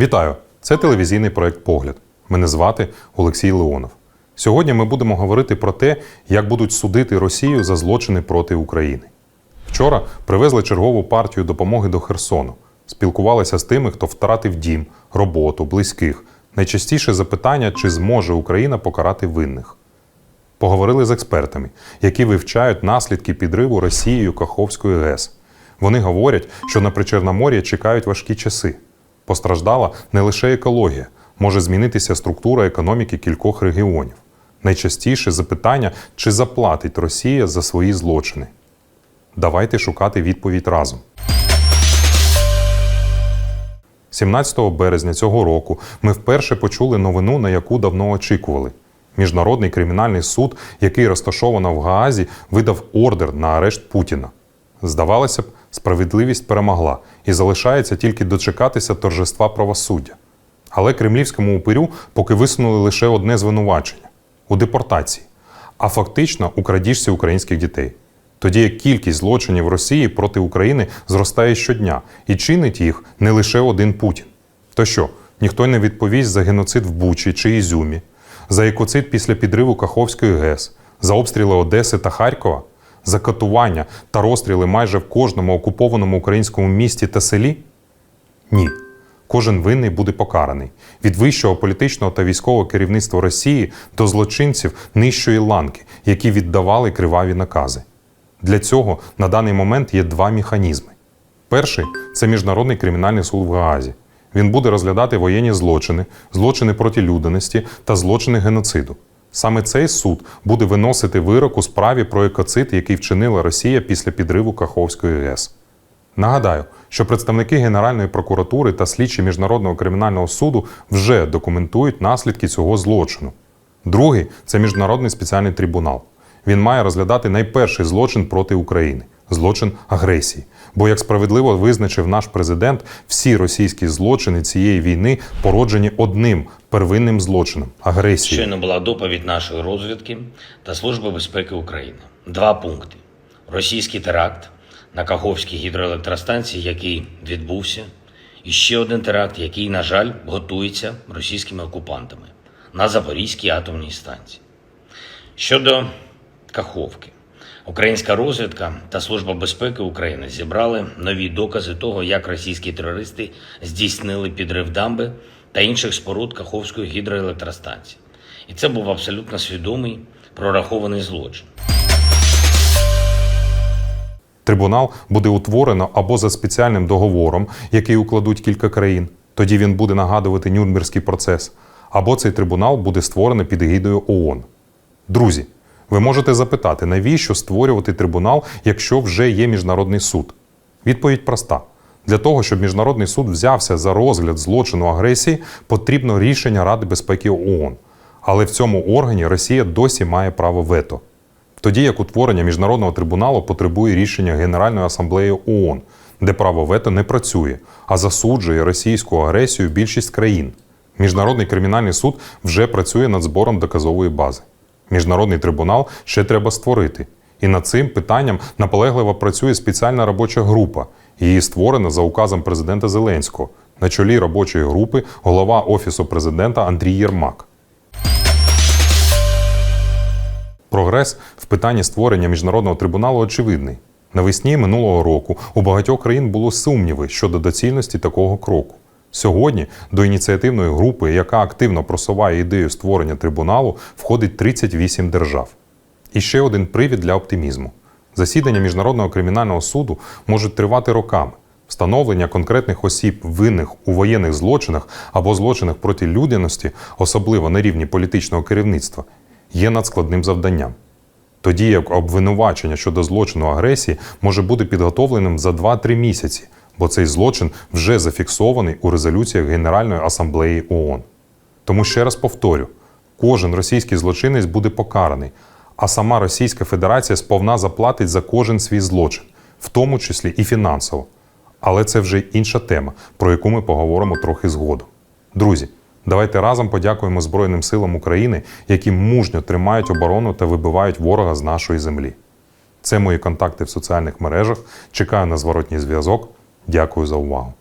Вітаю! Це телевізійний проект Погляд. Мене звати Олексій Леонов. Сьогодні ми будемо говорити про те, як будуть судити Росію за злочини проти України. Вчора привезли чергову партію допомоги до Херсону. Спілкувалися з тими, хто втратив дім, роботу, близьких. Найчастіше запитання, чи зможе Україна покарати винних. Поговорили з експертами, які вивчають наслідки підриву Росією Каховської ГЕС. Вони говорять, що на Причорномор'я чекають важкі часи. Постраждала не лише екологія, може змінитися структура економіки кількох регіонів. Найчастіше запитання, чи заплатить Росія за свої злочини. Давайте шукати відповідь разом. 17 березня цього року ми вперше почули новину, на яку давно очікували. Міжнародний кримінальний суд, який розташовано в Гаазі, видав ордер на арешт Путіна. Здавалося б, справедливість перемогла і залишається тільки дочекатися торжества правосуддя. Але кремлівському упирю поки висунули лише одне звинувачення у депортації, а фактично у крадіжці українських дітей. Тоді як кількість злочинів Росії проти України зростає щодня і чинить їх не лише один Путін. То що, ніхто не відповість за геноцид в Бучі чи Ізюмі, за екоцид після підриву Каховської ГЕС, за обстріли Одеси та Харкова, за катування та розстріли майже в кожному окупованому українському місті та селі? Ні. Кожен винний буде покараний від вищого політичного та військового керівництва Росії до злочинців нижчої ланки, які віддавали криваві накази. Для цього на даний момент є два механізми. Перший це Міжнародний кримінальний суд в Гаазі. Він буде розглядати воєнні злочини, злочини проти людяності та злочини геноциду. Саме цей суд буде виносити вирок у справі про екоцид, який вчинила Росія після підриву Каховської ГЕС. Нагадаю, що представники Генеральної прокуратури та слідчі Міжнародного кримінального суду вже документують наслідки цього злочину. Другий це міжнародний спеціальний трибунал. Він має розглядати найперший злочин проти України злочин агресії. Бо, як справедливо визначив наш президент, всі російські злочини цієї війни породжені одним первинним злочином агресією. Щойно була доповідь нашої розвідки та Служби безпеки України. Два пункти: російський теракт на Каховській гідроелектростанції, який відбувся, і ще один теракт, який, на жаль, готується російськими окупантами на Запорізькій атомній станції. Щодо Каховки, українська розвідка та Служба безпеки України зібрали нові докази того, як російські терористи здійснили підрив дамби та інших споруд Каховської гідроелектростанції. І це був абсолютно свідомий прорахований злочин. Трибунал буде утворено або за спеціальним договором, який укладуть кілька країн. Тоді він буде нагадувати Нюрнберзький процес, або цей трибунал буде створений під егідою ООН. Друзі, ви можете запитати, навіщо створювати трибунал, якщо вже є міжнародний суд? Відповідь проста: для того, щоб міжнародний суд взявся за розгляд злочину агресії, потрібно рішення Ради безпеки ООН. Але в цьому органі Росія досі має право вето. Тоді як утворення міжнародного трибуналу потребує рішення Генеральної асамблеї ООН, де право вето не працює, а засуджує російську агресію більшість країн. Міжнародний кримінальний суд вже працює над збором доказової бази. Міжнародний трибунал ще треба створити. І над цим питанням наполегливо працює спеціальна робоча група. Її створена за указом президента Зеленського. На чолі робочої групи голова Офісу президента Андрій Єрмак. Прогрес в питанні створення міжнародного трибуналу очевидний. Навесні минулого року у багатьох країн було сумніви щодо доцільності такого кроку. Сьогодні до ініціативної групи, яка активно просуває ідею створення трибуналу, входить 38 держав. І ще один привід для оптимізму: засідання міжнародного кримінального суду можуть тривати роками. Встановлення конкретних осіб винних у воєнних злочинах або злочинах проти людяності, особливо на рівні політичного керівництва, є надскладним завданням. Тоді як обвинувачення щодо злочину агресії може бути підготовленим за 2-3 місяці, бо цей злочин вже зафіксований у резолюціях Генеральної асамблеї ООН. Тому ще раз повторю: кожен російський злочинець буде покараний, а сама Російська Федерація сповна заплатить за кожен свій злочин, в тому числі і фінансово. Але це вже інша тема, про яку ми поговоримо трохи згодом. Друзі, давайте разом подякуємо Збройним силам України, які мужньо тримають оборону та вибивають ворога з нашої землі. Це мої контакти в соціальних мережах. Чекаю на зворотній зв'язок. Дякую за увагу.